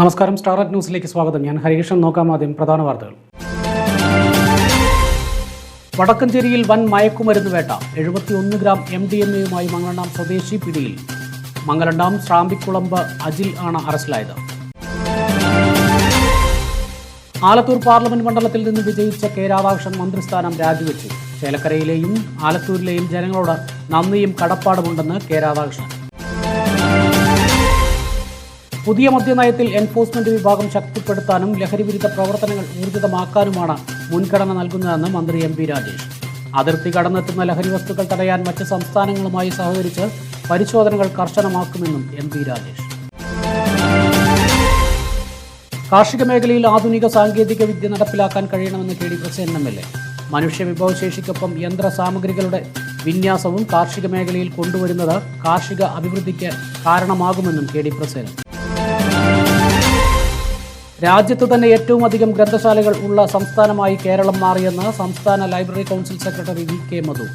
നമസ്കാരം. സ്റ്റാർട്ട് ന്യൂസിലേക്ക് സ്വാഗതം. ഞാൻ ഹരികൃഷ്ണൻ നോക്കാം ആദ്യം പ്രധാന വാർത്തകൾ. വടക്കഞ്ചേരിയിൽ വൻ മയക്കുമരുന്ന് വേട്ട. എഴുപത്തിയൊന്ന് ഗ്രാം എം ഡി എം എയുമായി മംഗളണ്ടാം സ്വദേശി പിടിയിൽ. മംഗളണ്ടാം ശ്രാമ്പിക്കുളമ്പ് അജിൽ ആണ് അറസ്റ്റിലായത്. ആലത്തൂർ പാർലമെന്റ് മണ്ഡലത്തിൽ നിന്ന് വിജയിച്ച കെ മന്ത്രിസ്ഥാനം രാജിവെച്ചു. ചേലക്കരയിലെയും ആലത്തൂരിലെയും ജനങ്ങളോട് നന്ദിയും കടപ്പാടുമുണ്ടെന്ന് കെ പുതിയ മദ്യനയത്തിൽ എൻഫോഴ്സ്മെന്റ് വിഭാഗം ശക്തിപ്പെടുത്താനും ലഹരിവിരുദ്ധ പ്രവർത്തനങ്ങൾ ഊർജിതമാക്കാനുമാണ് മുൻഗണന നൽകുന്നതെന്ന് മന്ത്രി എം പി രാജേഷ്. അതിർത്തി കടന്നെത്തുന്ന ലഹരി വസ്തുക്കൾ തടയാൻ മറ്റ് സംസ്ഥാനങ്ങളുമായി സഹകരിച്ച് പരിശോധനകൾ കർശനമാക്കുമെന്നും എം പി രാജേഷ്. കാർഷിക മേഖലയിൽ ആധുനിക സാങ്കേതിക വിദ്യ നടപ്പിലാക്കാൻ കഴിയണമെന്ന് K D Prasen M L A. മനുഷ്യ വിഭവശേഷിക്കൊപ്പം യന്ത്ര സാമഗ്രികളുടെ വിന്യാസവും കാർഷിക മേഖലയിൽ കൊണ്ടുവരുന്നത് കാർഷിക അഭിവൃദ്ധിക്ക് കാരണമാകുമെന്നും കെ ഡി പ്രസേനൻ രാജ്യത്ത് തന്നെ ഏറ്റവും അധികം ഗ്രന്ഥശാലകൾ ഉള്ള സംസ്ഥാനമായി കേരളം മാറിയെന്ന് സംസ്ഥാന library council secretary V K Madhu.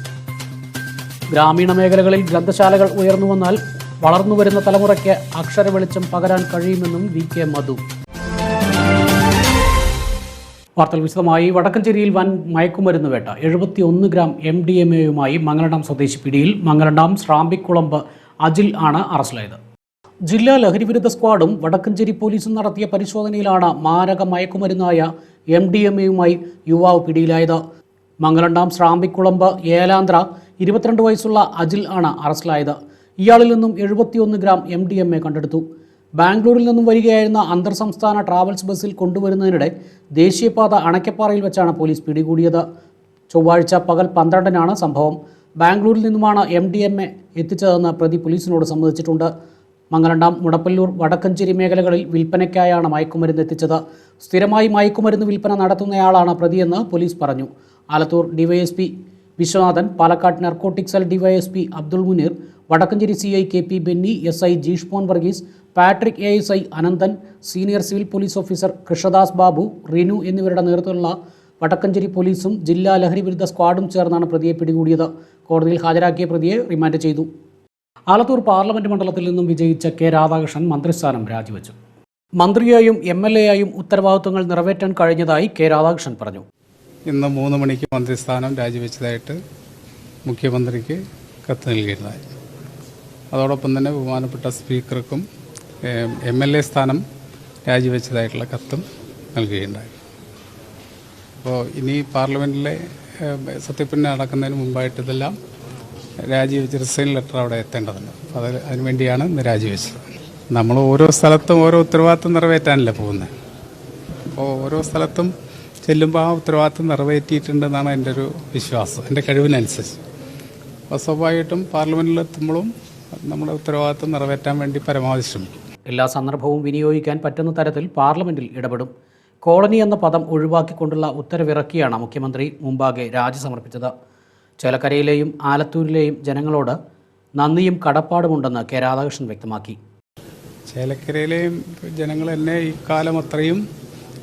ഗ്രാമീണ മേഖലകളിൽ ഗ്രന്ഥശാലകൾ ഉയർന്നു വന്നാൽ വളർന്നുവരുന്ന തലമുറയ്ക്ക് അക്ഷര വെളിച്ചം പകരാൻ കഴിയുമെന്നും വി കെ മധു. വാർത്തകൾ വിശദമായി. വടക്കഞ്ചേരിയിൽ വൻ മയക്കുമരുന്ന് വേട്ട. എഴുപത്തി ഒന്ന് ഗ്രാം എം ഡി എം എയുമായി മംഗലണ്ടാം സ്വദേശി പിടിയിൽ. മംഗലണ്ടാം ശ്രാമ്പിക്കുളമ്പ് അജിൽ ആണ് അറസ്റ്റിലായത്. ജില്ലാ ലഹരിവിരുദ്ധ സ്ക്വാഡും വടക്കഞ്ചേരി പോലീസും നടത്തിയ പരിശോധനയിലാണ് മാരക മയക്കുമരുന്നായ എം ഡി എം എയുമായി യുവാവ് പിടിയിലായത്. മംഗലണ്ടാം ശ്രാമ്പിക്കുളമ്പ് ഏലാന്ധ്ര ഇരുപത്തിരണ്ട് വയസ്സുള്ള അജിൽ ആണ് അറസ്റ്റിലായത്. ഇയാളിൽ നിന്നും എഴുപത്തിയൊന്ന് gram M D M A കണ്ടെടുത്തു. ബാംഗ്ലൂരിൽ നിന്നും വരികയായിരുന്ന അന്തർ സംസ്ഥാന ട്രാവൽസ് ബസ്സിൽ കൊണ്ടുവരുന്നതിനിടെ ദേശീയപാത അണക്കപ്പാറയിൽ വെച്ചാണ് പോലീസ് പിടികൂടിയത്. ചൊവ്വാഴ്ച പകൽ പന്ത്രണ്ടിനാണ് സംഭവം. ബാംഗ്ലൂരിൽ നിന്നുമാണ് എം ഡി എം എ എത്തിച്ചതെന്ന് പ്രതി പോലീസിനോട് സമ്മതിച്ചിട്ടുണ്ട്. മംഗലണ്ടാം മുടപ്പല്ലൂർ വടക്കഞ്ചേരി മേഖലകളിൽ വിൽപ്പനയ്ക്കായാണ് മയക്കുമരുന്ന് എത്തിച്ചത്. സ്ഥിരമായി മയക്കുമരുന്ന് വിൽപ്പന നടത്തുന്നയാളാണ് പ്രതിയെന്ന് പോലീസ് പറഞ്ഞു. Alathur DYSP Viswanathan Palakkad narcotic cell DYSP Abdul Muneer Vadakkanchery C I K P Benny S I Jeesh mon Varghese Patrick A S I Ananthan senior civil police officer Krishnadas Babu Rinu എന്നിവരുടെ നേതൃത്വത്തിലുള്ള വടക്കഞ്ചേരി പോലീസും ജില്ലാ ലഹരി വിരുദ്ധ സ്ക്വാഡും ചേർന്നാണ് പ്രതിയെ പിടികൂടിയത്. കോടതിയിൽ ഹാജരാക്കിയ പ്രതിയെ റിമാൻഡ് ചെയ്തു. ആലത്തൂർ പാർലമെന്റ് മണ്ഡലത്തിൽ നിന്നും വിജയിച്ച കെ രാധാകൃഷ്ണൻ മന്ത്രിസ്ഥാനം രാജിവെച്ചു. മന്ത്രിയായും എം എൽ എയായും ഉത്തരവാദിത്വങ്ങൾ നിറവേറ്റാൻ കഴിഞ്ഞതായി കെ രാധാകൃഷ്ണൻ പറഞ്ഞു. ഇന്ന് മൂന്ന് മണിക്ക് മന്ത്രിസ്ഥാനം രാജിവെച്ചതായിട്ട് മുഖ്യമന്ത്രിക്ക് കത്ത് നൽകിയിരുന്നതായി അതോടൊപ്പം തന്നെ ബഹുമാനപ്പെട്ട സ്പീക്കർക്കും എം എൽ എ സ്ഥാനം രാജിവെച്ചതായിട്ടുള്ള കത്തും നൽകുകയുണ്ടായി. അപ്പോൾ ഇനി പാർലമെന്റിലെ സത്യപ്രതിജ്ഞ നടക്കുന്നതിന് മുമ്പായിട്ട് ഇതെല്ലാം രാജിവെച്ച് റിസൈൻ ലെറ്റർ അവിടെ എത്തേണ്ടതുണ്ട്. അപ്പോൾ അത് അതിനുവേണ്ടിയാണ് ഇന്ന് രാജിവെച്ചത്. നമ്മൾ ഓരോ സ്ഥലത്തും ഓരോ ഉത്തരവാദിത്വം നിറവേറ്റാനല്ലേ പോകുന്നത് അപ്പോൾ ഓരോ സ്ഥലത്തും ചെല്ലുമ്പോൾ ആ ഉത്തരവാദിത്വം നിറവേറ്റിയിട്ടുണ്ടെന്നാണ് എന്റെ ഒരു വിശ്വാസം എന്റെ കഴിവിനനുസരിച്ച്. അപ്പോൾ സ്വാഭാവികമായിട്ടും പാർലമെന്റിലെത്തുമ്പോഴും നമ്മുടെ ഉത്തരവാദിത്വം നിറവേറ്റാൻ വേണ്ടി പരമാവധി ശ്രമിക്കും. എല്ലാ സന്ദർഭവും വിനിയോഗിക്കാൻ പറ്റുന്ന തരത്തിൽ പാർലമെന്റിൽ ഇടപെടും. കോളനി എന്ന പദം ഒഴിവാക്കിക്കൊണ്ടുള്ള ഉത്തരവിറക്കിയാണ് മുഖ്യമന്ത്രി മുമ്പാകെ രാജി സമർപ്പിച്ചത്. ചേലക്കരയിലെയും ആലത്തൂരിലെയും ജനങ്ങളോട് നന്ദിയും കടപ്പാടുമുണ്ടെന്ന് കെ രാധാകൃഷ്ണൻ വ്യക്തമാക്കി. ചേലക്കരയിലെയും ജനങ്ങൾ എന്നെ ഇക്കാലം കാലം അത്രയും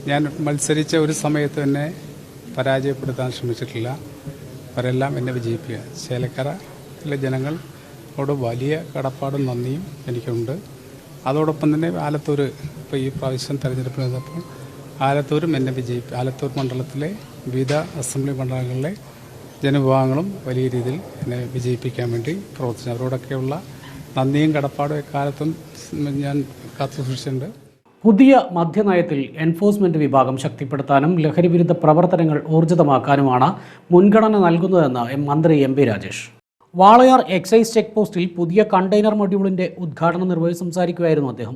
ഞാൻ മത്സരിച്ച ഒരു സമയത്ത് തന്നെ പരാജയപ്പെടുത്താൻ ശ്രമിച്ചിട്ടില്ല. അവരെല്ലാം എന്നെ വിജയിപ്പിക്കുക. ചേലക്കരയിലെ ജനങ്ങളോട് വലിയ കടപ്പാടും നന്ദിയും എനിക്കുണ്ട്. അതോടൊപ്പം തന്നെ ആലത്തൂർ ഇപ്പോൾ ഈ പ്രാവശ്യം തെരഞ്ഞെടുപ്പ് നടന്നപ്പോൾ ആലത്തൂരും എന്നെ വിജയിപ്പി ആലത്തൂർ മണ്ഡലത്തിലെ വിവിധ അസംബ്ലി മണ്ഡലങ്ങളിലെ ജനവിഭാഗങ്ങളും വലിയ രീതിയിൽ എന്നെ വിജയിപ്പിക്കാൻ വേണ്ടി പ്രവർത്തിച്ചു. അവരോടൊക്കെയുള്ള നന്ദിയും കടപ്പാടും എക്കാലത്തും ഞാൻ കാത്തു സൂക്ഷിച്ചിട്ടുണ്ട്. പുതിയ മദ്യനയത്തിൽ എൻഫോഴ്സ്മെന്റ് വിഭാഗം ശക്തിപ്പെടുത്താനും ലഹരിവിരുദ്ധ പ്രവർത്തനങ്ങൾ ഊർജിതമാക്കാനുമാണ് മുൻഗണന നൽകുന്നതെന്ന് മന്ത്രി M P Rajesh. Walayar excise check പോസ്റ്റിൽ പുതിയ കണ്ടെയ്നർ മൊഡ്യൂളിന്റെ ഉദ്ഘാടനം നിർവഹിച്ച് സംസാരിക്കുകയായിരുന്നു അദ്ദേഹം.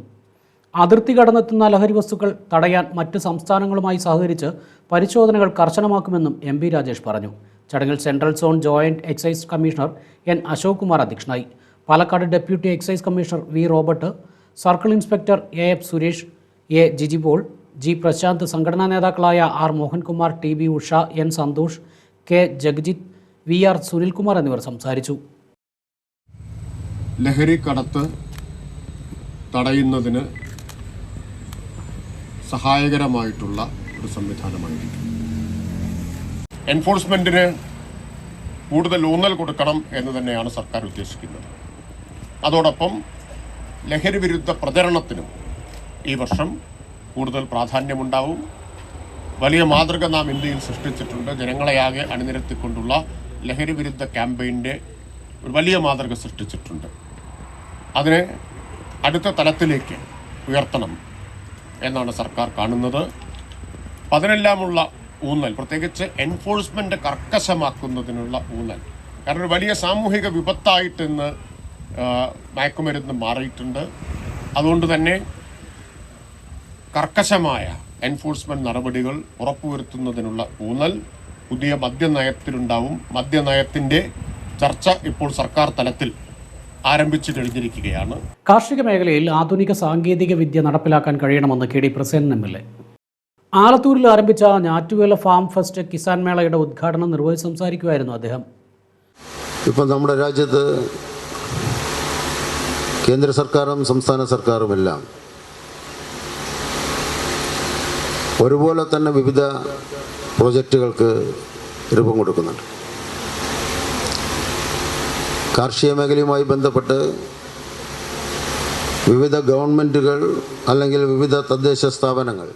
അതിർത്തി കടന്നെത്തുന്ന ലഹരി വസ്തുക്കൾ തടയാൻ മറ്റ് സംസ്ഥാനങ്ങളുമായി സഹകരിച്ച് പരിശോധനകൾ കർശനമാക്കുമെന്നും എം രാജേഷ് പറഞ്ഞു. ചടങ്ങിൽ central zone joint excise commissioner N Ashok Kumar അധ്യക്ഷനായി. Palakkad deputy excise commissioner V Robert circle inspector A F Suresh A Jijibol G Prasanth സംഘടനാ നേതാക്കളായ R Mohankumar T B Usha N Santhosh K Jagjith V R Sunilkumar എന്നിവർ സംസാരിച്ചു. ലഹരി കടത്ത് തടയുന്നതിന് സഹായകരമായിട്ടുള്ള ഒരു സംവിധാനമായിരിക്കും എൻഫോഴ്സ്മെന്റിന് കൂടുതൽ ഊന്നൽ കൊടുക്കണം എന്ന് തന്നെയാണ് സർക്കാർ ഉദ്ദേശിക്കുന്നത്. അതോടൊപ്പം ലഹരി വിരുദ്ധ പ്രചരണത്തിനും ഈ വർഷം കൂടുതൽ പ്രാധാന്യമുണ്ടാവും. വലിയ മാതൃക നാം ഇന്ത്യയിൽ സൃഷ്ടിച്ചിട്ടുണ്ട്. ജനങ്ങളെയാകെ അണിനിരത്തിക്കൊണ്ടുള്ള ലഹരി വിരുദ്ധ ക്യാമ്പയിന്റെ ഒരു വലിയ മാതൃക സൃഷ്ടിച്ചിട്ടുണ്ട്. അതിനെ അടുത്ത തലത്തിലേക്ക് ഉയർത്തണം എന്നാണ് സർക്കാർ കാണുന്നത്. അതിനെല്ലാമുള്ള ഊന്നൽ. പ്രത്യേകിച്ച് എൻഫോഴ്സ്മെന്റ് കർക്കശമാക്കുന്നതിനുള്ള ഊന്നൽ. കാരണം ഒരു വലിയ സാമൂഹിക വിപത്തായിട്ട് ഇന്ന് മയക്കുമരുന്ന് മാറിയിട്ടുണ്ട്. അതുകൊണ്ട് തന്നെ കർക്കശമായ എൻഫോഴ്സ്മെന്റ് നടപടികൾ ഉറപ്പുവരുത്തുന്നതിനുള്ള ഊന്നൽ. പുതിയ മദ്യനയത്തിലുണ്ടാവും. മദ്യനയത്തിന്റെ ചർച്ച ഇപ്പോൾ സർക്കാർ തലത്തിൽ ആരംഭിച്ചു കഴിഞ്ഞിരിക്കുകയാണ്. കാർഷിക മേഖലയിൽ ആധുനിക സാങ്കേതിക വിദ്യ നടപ്പിലാക്കാൻ കഴിയണമെന്ന് K D Prasenan M L A ആലത്തൂരിൽ ആരംഭിച്ച ഞാറ്റുവേല ഫാം ഫെസ്റ്റ് കിസാൻ മേളയുടെ ഉദ്ഘാടനം നിർവഹിച്ച് സംസാരിക്കുമായിരുന്നു അദ്ദേഹം. ഇപ്പം നമ്മുടെ രാജ്യത്ത് കേന്ദ്ര സർക്കാരും സംസ്ഥാന സർക്കാരുമെല്ലാം ഒരുപോലെ തന്നെ വിവിധ പ്രോജക്റ്റുകൾക്ക് രൂപം കൊടുക്കുന്നുണ്ട്. കാർഷിക മേഖലയുമായി ബന്ധപ്പെട്ട് വിവിധ ഗവൺമെന്റുകൾ അല്ലെങ്കിൽ വിവിധ തദ്ദേശ സ്ഥാപനങ്ങൾ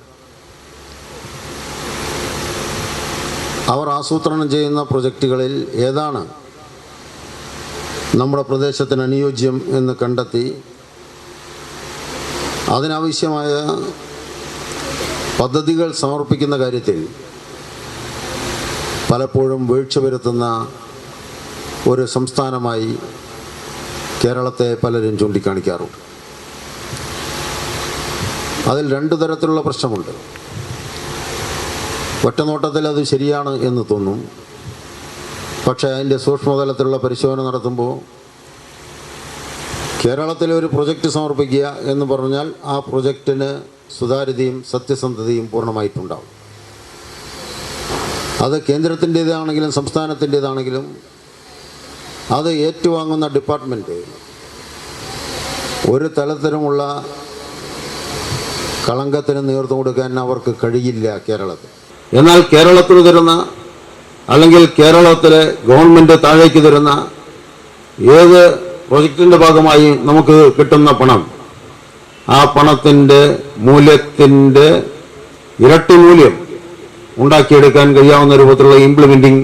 അവർ ആസൂത്രണം ചെയ്യുന്ന പ്രൊജക്റ്റുകളിൽ ഏതാണ് നമ്മുടെ പ്രദേശത്തിന് അനുയോജ്യം എന്ന് കണ്ടെത്തി അതിനാവശ്യമായ പദ്ധതികൾ സമർപ്പിക്കുന്ന കാര്യത്തിൽ പലപ്പോഴും വീഴ്ച വരുത്തുന്ന ഒരു സംസ്ഥാനമായി കേരളത്തെ പലരും ചൂണ്ടിക്കാണിക്കാറുണ്ട്. അതിൽ രണ്ടു തരത്തിലുള്ള പ്രശ്നമുണ്ട്. ഒറ്റനോട്ടത്തിൽ അത് ശരിയാണ് എന്ന് തോന്നും. പക്ഷേ അതിന്റെ സൂക്ഷ്മതലത്തിലുള്ള പരിശോധന നടത്തുമ്പോൾ കേരളത്തിലെ ഒരു പ്രൊജക്റ്റ് സമർപ്പിക്കുക എന്ന് പറഞ്ഞാൽ ആ പ്രൊജക്റ്റിന് സുതാര്യതയും സത്യസന്ധതയും പൂർണമായിട്ടുണ്ടാവും. അത് കേന്ദ്രത്തിന്റേതാണെങ്കിലും സംസ്ഥാനത്തിന്റേതാണെങ്കിലും അത് ഏറ്റുവാങ്ങുന്ന ഡിപ്പാർട്ട്മെന്റ് ഒരു തലത്തിലുമുള്ള കളങ്കത്തിന് നേതൃത്വം കൊടുക്കാൻ അവർക്ക് കഴിയില്ല കേരളത്തിൽ. എന്നാൽ കേരളത്തിന് തരുന്ന അല്ലെങ്കിൽ കേരളത്തിലെ ഗവൺമെന്റ് താഴേക്ക് തരുന്ന ഏത് പ്രൊജക്റ്റിന്റെ ഭാഗമായി നമുക്ക് കിട്ടുന്ന പണം ആ പണത്തിന്റെ മൂല്യത്തിന്റെ ഇരട്ടി മൂല്യം ഉണ്ടാക്കിയെടുക്കാൻ കഴിയാവുന്ന രൂപത്തിലുള്ള ഇംപ്ലിമെന്റിംഗ്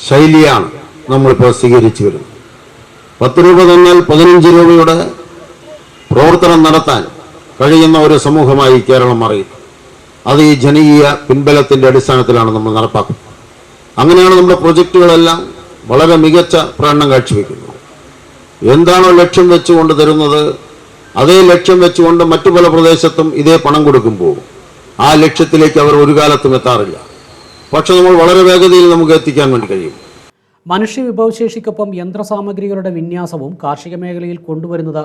ശൈലിയാണ് നമ്മളിപ്പോൾ സ്വീകരിച്ചു വരുന്നത്. പത്ത് രൂപ തന്നാൽ പതിനഞ്ച് രൂപയുടെ പ്രവർത്തനം നടത്താൻ കഴിയുന്ന ഒരു സമൂഹമായി കേരളം മാറി അത് ഈ ജനകീയ പിൻബലത്തിന്റെ അടിസ്ഥാനത്തിലാണ് നമ്മൾ നടപ്പാക്കുന്നത്. അങ്ങനെയാണ് നമ്മുടെ പ്രൊജക്റ്റുകളെല്ലാം വളരെ മികച്ച പ്രകടനം കാഴ്ചവെക്കുന്നത്. എന്താണോ ലക്ഷ്യം വെച്ചുകൊണ്ട് തരുന്നത് അതേ ലക്ഷ്യം വെച്ചുകൊണ്ട് മറ്റു പല പ്രദേശത്തും ഇതേ പണം കൊടുക്കുമ്പോൾ ആ ലക്ഷ്യത്തിലേക്ക് അവർ ഒരു കാലത്തും എത്താറില്ല. പക്ഷെ നമ്മൾ വളരെ വേഗതയിൽ നമുക്ക് എത്തിക്കാൻ വേണ്ടി കഴിയും. മനുഷ്യ വിഭവശേഷിക്കൊപ്പം യന്ത്രസാമഗ്രികളുടെ വിന്യാസവും കാർഷിക മേഖലയിൽ കൊണ്ടുവരുന്നത്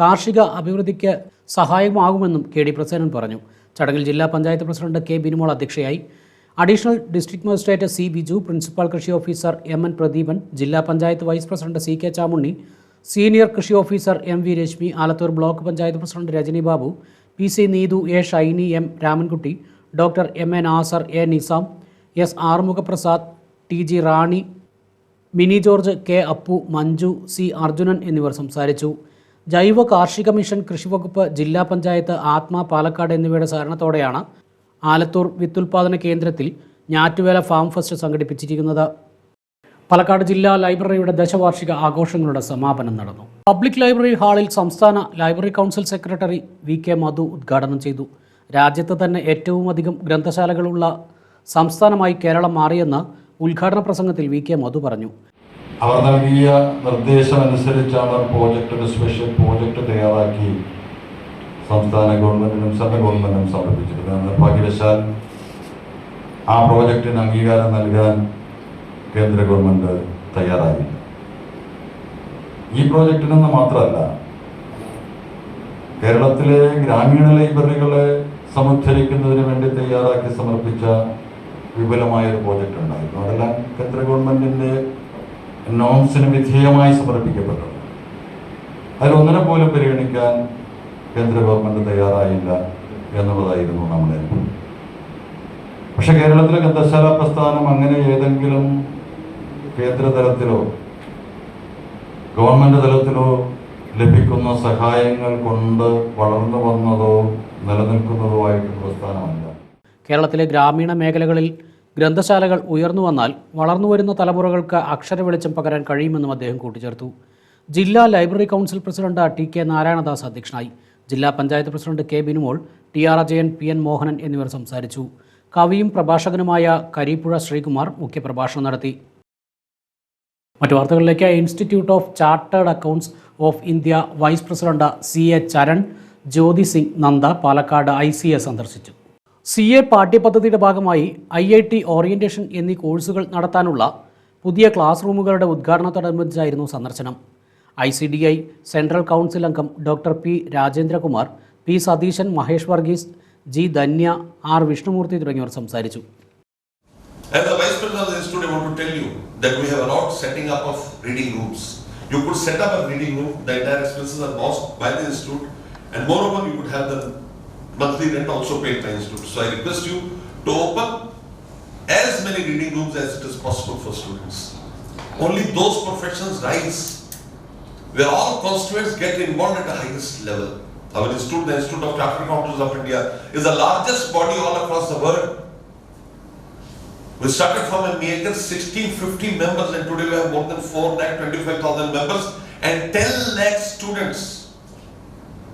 കാർഷിക അഭിവൃദ്ധിക്ക് സഹായമാകുമെന്നും കെ ഡി പ്രസേനൻ പറഞ്ഞു. ചടങ്ങിൽ ജില്ലാ പഞ്ചായത്ത് പ്രസിഡന്റ് കെ ബിനുമോൾ അധ്യക്ഷയായി. Additional district magistrate C Biju principal കൃഷി ഓഫീസർ എം എൻ പ്രദീപൻ ജില്ലാ panchayat vice president C K Chamunni senior കൃഷി officer M V Reshmi Alathur block panchayat president Rajani Babu P C Neethu A Shyni M Ramankutty doctor M A Nasar A Nizam S Arumukhaprasad T G Rani Mini George K Appu Manju C Arjunan എന്നിവർ സംസാരിച്ചു. ജൈവ കാർഷിക mission കൃഷിവകുപ്പ് ജില്ലാ പഞ്ചായത്ത് ആത്മ പാലക്കാട് എന്നിവയുടെ സഹകരണത്തോടെയാണ് ആലത്തൂർ വിത്തുൽപാദന കേന്ദ്രത്തിൽ ഞാറ്റുവേല ഫാം ഫെസ്റ്റ് സംഘടിപ്പിച്ചിരിക്കുന്നത്. പാലക്കാട് ജില്ലാ ലൈബ്രറിയുടെ ദശവാർഷിക ആഘോഷങ്ങളുടെ സമാപനം നടന്നു. പബ്ലിക് ലൈബ്രറി ഹാളിൽ സംസ്ഥാന library council secretary V K Madhu ഉദ്ഘാടനം ചെയ്തു. രാജ്യത്ത് തന്നെ ഏറ്റവും അധികം ഗ്രന്ഥശാലകളുള്ള സംസ്ഥാനമായി കേരളം മാറിയെന്ന് ഉദ്ഘാടന പ്രസംഗത്തിൽ വി കെ മധു പറഞ്ഞു. അവർ നൽകിയ നിർദ്ദേശമനുസരിച്ചാണ് പ്രോജക്റ്റ് ഒരു സ്പെഷ്യൽ പ്രോജക്റ്റ് തയ്യാറാക്കി സംസ്ഥാന ഗവൺമെന്റിനും സെൻട്രൽ ഗവൺമെന്റിനും സമർപ്പിച്ചിരുന്നത്. നിർഭാഗ്യവശാൽ ആ പ്രോജക്റ്റിന് അംഗീകാരം നൽകാൻ കേന്ദ്ര ഗവൺമെന്റ് തയ്യാറായി ഈ പ്രോജക്റ്റിനെന്ന് മാത്രമല്ല കേരളത്തിലെ ഗ്രാമീണ ലൈബ്രറികളെ സമുദ്ധരിക്കുന്നതിന് വേണ്ടി തയ്യാറാക്കി സമർപ്പിച്ച വിപുലമായ ഒരു പ്രോജക്റ്റ് ഉണ്ടായിരുന്നു. അതെല്ലാം കേന്ദ്ര ഗവൺമെന്റിന്റെ നോംസിന് വിധേയമായി സമർപ്പിക്കപ്പെട്ടു. അതിലൊന്നിനെ പോലും പരിഗണിക്കാൻ കേന്ദ്ര ഗവൺമെന്റ് തയ്യാറായില്ല എന്നുള്ളതായിരുന്നു നമ്മുടെ പക്ഷെ കേരളത്തിലെ ഗ്രന്ഥശാല പ്രസ്ഥാനം അങ്ങനെ ഏതെങ്കിലും കേന്ദ്ര തലത്തിലോ ഗവൺമെന്റ് തലത്തിലോ ലഭിക്കുന്ന സഹായങ്ങൾ കൊണ്ട് വളർന്നു വന്നതോ നിലനിൽക്കുന്നതോ ആയിട്ടുള്ള പ്രസ്ഥാനമല്ല. കേരളത്തിലെ ഗ്രാമീണ മേഖലകളിൽ ഗ്രന്ഥശാലകൾ ഉയർന്നു വന്നാൽ വളർന്നുവരുന്ന തലമുറകൾക്ക് അക്ഷര വെളിച്ചം പകരാൻ കഴിയുമെന്നും അദ്ദേഹം കൂട്ടിച്ചേർത്തു. ജില്ലാ library council president T K Narayanadas അധ്യക്ഷനായി. ജില്ലാ panchayat president K Binumol T R Ajayan P N Mohanan എന്നിവർ സംസാരിച്ചു. കവിയും പ്രഭാഷകനുമായ കരീപ്പുഴ ശ്രീകുമാർ മുഖ്യപ്രഭാഷണം നടത്തി. മറ്റു വാർത്തകളിലേക്ക് institute of chartered accounts of India vice president C A Charan Jyoti Singh Nanda Palakkad I സന്ദർശിച്ചു. സി എ പാഠ്യപദ്ധതിയുടെ ഭാഗമായി ഐ ഐ ടി ഓറിയന്റേഷൻ എന്നീ കോഴ്സുകൾ നടത്താനുള്ള പുതിയ ക്ലാസ് റൂമുകളുടെ ഉദ്ഘാടനത്തോടനുബന്ധിച്ചായിരുന്നു സന്ദർശനം. I C D I central council അംഗം doctor P Rajendrakumar P Satheesan Mahesh Varghese G Dhanya R Vishnumoorthy തുടങ്ങിയവർ സംസാരിച്ചു. Monthly rent also paid by Institute. So I request you to open as many reading rooms as it is possible for students. Only those professions rise where all constituents get involved at the highest level. Our institute, the Institute of Chartered Accountants of India, is the largest body all across the world. We started from a mere 1650 members and today we have more than 4 lakh 25,000 members and 10 lakh students.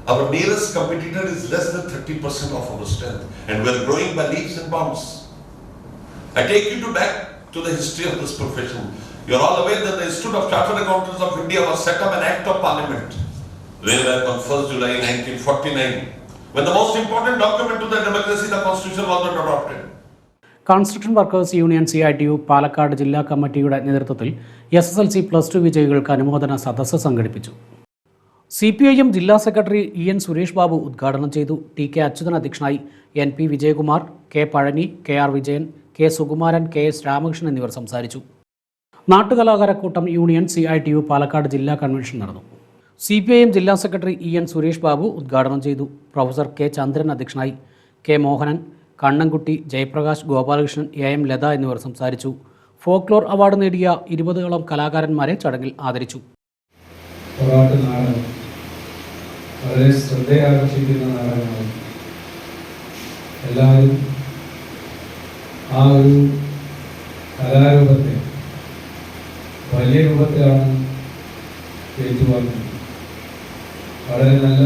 Our nearest competitor is less than 30% of our strength and we are growing by leaps and bounds. I take you to back to the history of this profession. You are all aware that the Institute of Chartered Accountants of India was set up an Act of Parliament way back on 1st July 1949 when the most important document to the democracy, the Constitution, was not adopted. Construction workers union C I T U Palakkad ജില്ലാ കമ്മിറ്റിയുടെ നേതൃത്വത്തിൽ S S L C plus two വിജയികൾക്ക് അനുമോദന സദസ്സ് സംഘടിപ്പിച്ചു C P I M ജില്ലാ secretary E N Suresh Babu ഉദ്ഘാടനം ചെയ്തു. ടി കെ അച്യുതൻ അധ്യക്ഷനായി N P Vijayakumar K Pazhani K R Vijayan K Sukumaran K S Ramakrishnan എന്നിവർ സംസാരിച്ചു. നാട്ടുകലാകാരക്കൂട്ടം union C I T U Palakkad ജില്ലാ കൺവെൻഷൻ നടന്നു. സി പി ഐ എം ജില്ലാ secretary E N Suresh Babu ഉദ്ഘാടനം ചെയ്തു. Professor K Chandran അധ്യക്ഷനായി K Mohanan Kannankutty Jayaprakash Gopalakrishnan A M Latha എന്നിവർ സംസാരിച്ചു. ഫോക്ലോർ അവാർഡ് നേടിയ ഇരുപതോളം കലാകാരന്മാരെ ചടങ്ങിൽ ആദരിച്ചു. വളരെ ശ്രദ്ധയാകർഷിക്കുന്ന നാടകമാണ് എല്ലാവരും ആ ഒരു കലാരൂപത്തെ വലിയ രൂപത്തിലാണ് ഏറ്റുവാങ്ങുന്നത്. വളരെ നല്ല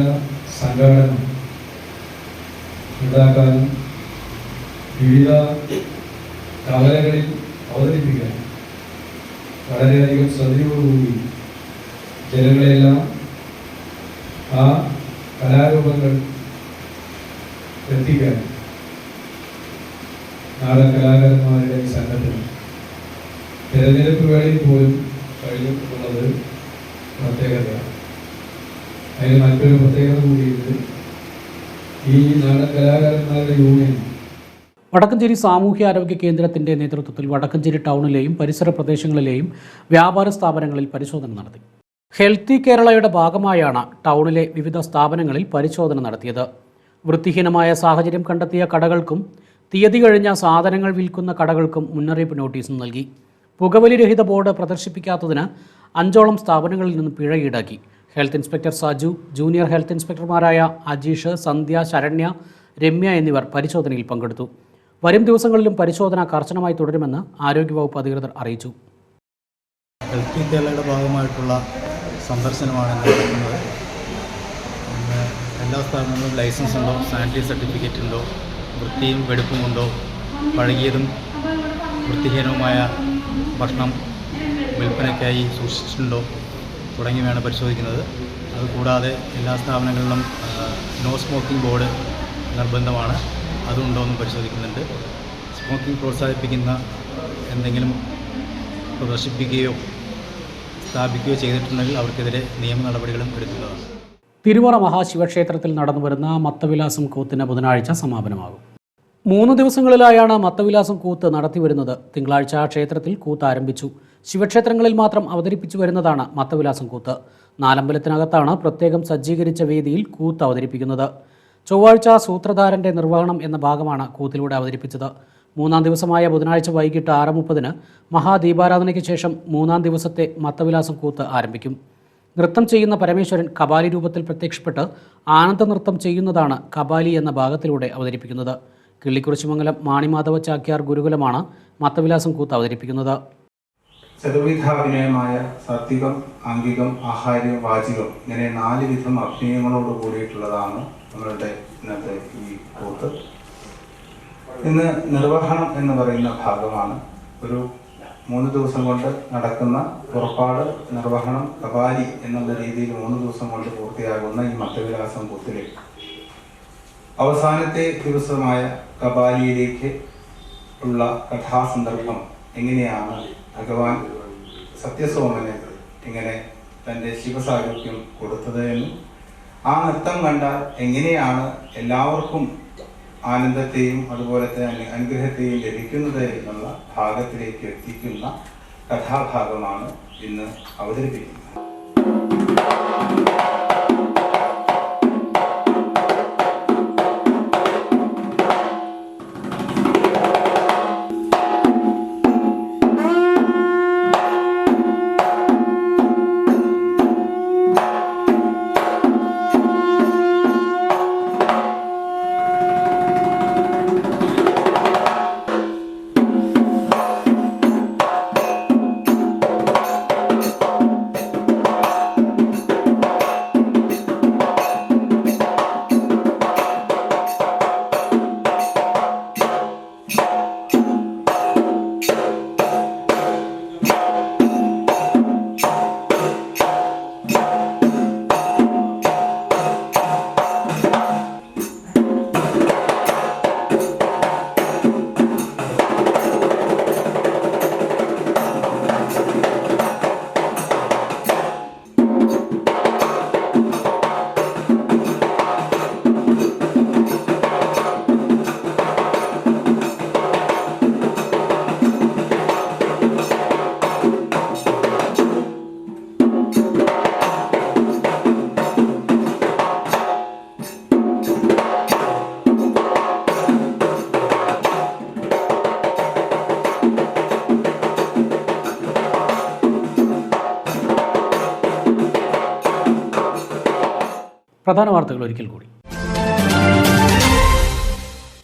സംഘാടനം ഉണ്ടാക്കാനും വിവിധ കവലകളിൽ അവതരിപ്പിക്കാൻ വളരെയധികം ശ്രദ്ധയോടുകൂടി ജനങ്ങളെല്ലാം ആ കലാരൂപങ്ങൾ എത്തിക്കാൻ നാടൻ കലാകാരന്മാരുടെ ഈ സംഘത്തിന് തിരഞ്ഞെടുപ്പ് വേളയിൽ പോലും കഴിഞ്ഞിട്ടുള്ളത് പ്രത്യേകതയാണ്. അതിന് മറ്റൊരു പ്രത്യേകത കൂടിയുണ്ട്. ഈ നാടൻ കലാകാരന്മാരുടെ യൂണിയൻ വടക്കഞ്ചേരി സാമൂഹ്യ ആരോഗ്യ കേന്ദ്രത്തിന്റെ നേതൃത്വത്തിൽ വടക്കഞ്ചേരി ടൗണിലെയും പരിസര പ്രദേശങ്ങളിലെയും വ്യാപാര സ്ഥാപനങ്ങളിൽ പരിശോധന നടത്തി. ഹെൽത്തി കേരളയുടെ ഭാഗമായാണ് ടൗണിലെ വിവിധ സ്ഥാപനങ്ങളിൽ പരിശോധന നടത്തിയത്. വൃത്തിഹീനമായ സാഹചര്യം കണ്ടെത്തിയ കടകൾക്കും തീയതി കഴിഞ്ഞ സാധനങ്ങൾ വിൽക്കുന്ന കടകൾക്കും മുന്നറിയിപ്പ് നോട്ടീസും നൽകി. പുകവലി രഹിത ബോർഡ് പ്രദർശിപ്പിക്കാത്തതിന് അഞ്ചോളം സ്ഥാപനങ്ങളിൽ നിന്ന് പിഴ ഈടാക്കി. Health inspector Saju junior health ഇൻസ്പെക്ടർമാരായ Ajeesh Sandhya Saranya Ramya എന്നിവർ പരിശോധനയിൽ പങ്കെടുത്തു. വരും ദിവസങ്ങളിലും പരിശോധന കർശനമായി തുടരുമെന്ന് ആരോഗ്യവകുപ്പ് അധികൃതർ അറിയിച്ചു. ഹെൽത്ത് കേരളയുടെ ഭാഗമായിട്ടുള്ള സന്ദർശനമാണ് നടക്കുന്നത്. എല്ലാ സ്ഥാപനങ്ങളും ലൈസൻസ് ഉണ്ടോ? സാനിറ്ററി സർട്ടിഫിക്കറ്റ് ഉണ്ടോ? വൃത്തിയും വെടുപ്പുമുണ്ടോ പഴകിയതും വൃത്തിഹീനവുമായ ഭക്ഷണം വിൽപ്പനയ്ക്കായി സൂക്ഷിച്ചിട്ടുണ്ടോ? തുടങ്ങിയവയാണ് പരിശോധിക്കുന്നത്. അതുകൂടാതെ എല്ലാ സ്ഥാപനങ്ങളിലും നോ സ്മോക്കിംഗ് ബോർഡ് നിർബന്ധമാണ്. അതുണ്ടോ എന്നും പരിശോധിക്കുന്നുണ്ട്. സ്മോക്കിംഗ് പ്രോത്സാഹിപ്പിക്കുന്ന എന്തെങ്കിലും പ്രദർശിപ്പിക്കുകയോ സ്ഥാപിക്കുകയോ ചെയ്തിട്ടുണ്ടെങ്കിൽ അവർക്കെതിരെ നിയമ നടപടികളും എടുക്കുന്നതാണ് തിരുവറ മഹാശിവക്ഷേത്രത്തിൽ നടന്നുവരുന്ന മത്തവിലാസം കൂത്തിന് ബുധനാഴ്ച സമാപനമാകും. മൂന്ന് ദിവസങ്ങളിലായാണ് മത്തവിലാസം കൂത്ത് നടത്തിവരുന്നത്. തിങ്കളാഴ്ച ക്ഷേത്രത്തിൽ കൂത്ത് ആരംഭിച്ചു. ശിവക്ഷേത്രങ്ങളിൽ മാത്രം അവതരിപ്പിച്ചു വരുന്നതാണ് മത്തവിലാസം കൂത്ത്. നാലമ്പലത്തിനകത്താണ് പ്രത്യേകം സജ്ജീകരിച്ച വേദിയിൽ കൂത്ത് അവതരിപ്പിക്കുന്നത്. ചൊവ്വാഴ്ച സൂത്രധാരന്റെ നിർവഹണം എന്ന ഭാഗമാണ് കൂത്തിലൂടെ അവതരിപ്പിച്ചത്. മൂന്നാം ദിവസമായ ബുധനാഴ്ച വൈകിട്ട് ആറ് മുപ്പതിന് മഹാദീപാരാധനയ്ക്ക് ശേഷം മൂന്നാം ദിവസത്തെ മത്തവിലാസം കൂത്ത് ആരംഭിക്കും. നൃത്തം ചെയ്യുന്ന പരമേശ്വരൻ കബാലി രൂപത്തിൽ പ്രത്യക്ഷപ്പെട്ട് ആനന്ദ നൃത്തം ചെയ്യുന്നതാണ് കബാലി എന്ന ഭാഗത്തിലൂടെ അവതരിപ്പിക്കുന്നത്. കിള്ളിക്കുറിശിമംഗലം മാണിമാധവ ചാക്യാർ ഗുരുകുലമാണ് മത്തവിലാസം കൂത്ത് അവതരിപ്പിക്കുന്നത്. ചതുർവിധാഭിനയമായ സാത്വികം ആംഗികം ആഹാര്യം വാചികം ഇങ്ങനെ നാല് വിധം അഭിനയങ്ങളോട് കൂടിയിട്ടുള്ളതാണ് നമ്മളുടെ ഇന്നത്തെ ഈ കൂത്ത്. ഇന്ന് നിർവഹണം എന്ന് പറയുന്ന ഭാഗമാണ്. ഒരു മൂന്ന് ദിവസം കൊണ്ട് നടക്കുന്ന പുറപ്പാട് നിർവഹണം കപാലി എന്നുള്ള രീതിയിൽ മൂന്ന് ദിവസം കൊണ്ട് പൂർത്തിയാകുന്ന ഈ മത്തവിലാസം കുത്തിലേക്ക് അവസാനത്തെ ദിവസമായ കപാലിയിലേക്ക് ഉള്ള കഥാസന്ദർഭം എങ്ങനെയാണ് ഭഗവാൻ സത്യസോമന് ഇങ്ങനെ തന്റെ ശിവസാരൂപ്യം കൊടുത്തത് എന്നും ആ നൃത്തം കണ്ടാൽ എങ്ങനെയാണ് എല്ലാവർക്കും ആനന്ദത്തെയും അതുപോലെ തന്നെ അനുഗ്രഹത്തെയും ലഭിക്കുന്നത് എന്നുള്ള ഭാഗത്തിലേക്ക് എത്തിക്കുന്ന കഥാഭാഗമാണ് ഇന്ന് അവതരിപ്പിക്കുന്നത്. പ്രധാന വാർത്തകൾ ഒരിക്കൽ കൂടി.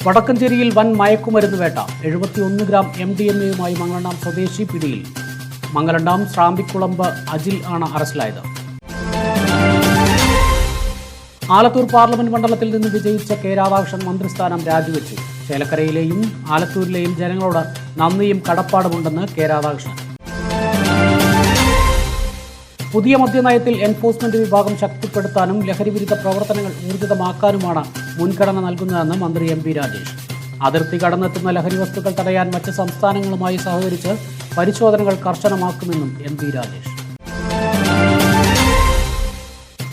വടക്കഞ്ചേരിയിൽ വൻ മയക്കുമരുന്ന് വേട്ട. എഴുപത്തിയൊന്ന് ഗ്രാം എം ഡി എം എയുമായി മംഗളണ്ടാം സ്വദേശി പിടിയിൽ. മംഗളണ്ടാം ശ്രാമ്പിക്കുളമ്പ് അജിൽ ആണ് അറസ്റ്റിലായത്. ആലത്തൂർ പാർലമെന്റ് മണ്ഡലത്തിൽ നിന്ന് വിജയിച്ച കെ രാധാകൃഷ്ണൻ മന്ത്രിസ്ഥാനം രാജിവെച്ചു. ചേലക്കരയിലെയും ആലത്തൂരിലെയും ജനങ്ങളോട് നന്ദിയും കടപ്പാടുമുണ്ടെന്ന് കെ രാധാകൃഷ്ണൻ. പുതിയ മദ്യനയത്തിൽ എൻഫോഴ്സ്മെന്റ് വിഭാഗം ശക്തിപ്പെടുത്താനും ലഹരിവിരുദ്ധ പ്രവർത്തനങ്ങൾ ഊർജിതമാക്കാനുമാണ് മുൻഗണന നൽകുന്നതെന്ന് മന്ത്രി എം പി രാജേഷ്. അതിർത്തി കടന്നെത്തുന്ന ലഹരി വസ്തുക്കൾ തടയാൻ മറ്റ് സംസ്ഥാനങ്ങളുമായി സഹകരിച്ച് പരിശോധനകൾ കർശനമാക്കുമെന്നും എം പി രാജേഷ്.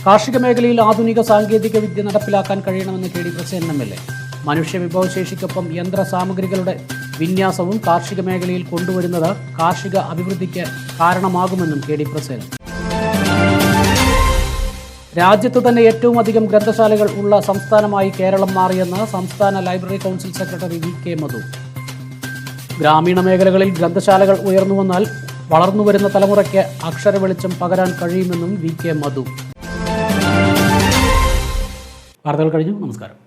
കാർഷിക മേഖലയിൽ ആധുനിക സാങ്കേതിക വിദ്യ നടപ്പിലാക്കാൻ കഴിയണമെന്ന് K D Prasen M L A. മനുഷ്യ വിഭവശേഷിക്കൊപ്പം യന്ത്ര സാമഗ്രികളുടെ വിന്യാസവും കാർഷിക മേഖലയിൽ കൊണ്ടുവരുന്നത് കാർഷിക അഭിവൃദ്ധിക്ക് കാരണമാകുമെന്നും കെ ഡി പ്രസേനൻ രാജ്യത്ത് തന്നെ ഏറ്റവും അധികം ഗ്രന്ഥശാലകൾ ഉള്ള സംസ്ഥാനമായി കേരളം മാറിയെന്ന് സംസ്ഥാന library council secretary V K Madhu. ഗ്രാമീണ മേഖലകളിൽ ഗ്രന്ഥശാലകൾ ഉയർന്നു വന്നാൽ വളർന്നുവരുന്ന തലമുറയ്ക്ക് അക്ഷര വെളിച്ചം പകരാൻ കഴിയുമെന്നും വി കെ മധു. വാർത്തകൾ കഴിഞ്ഞു. നമസ്കാരം.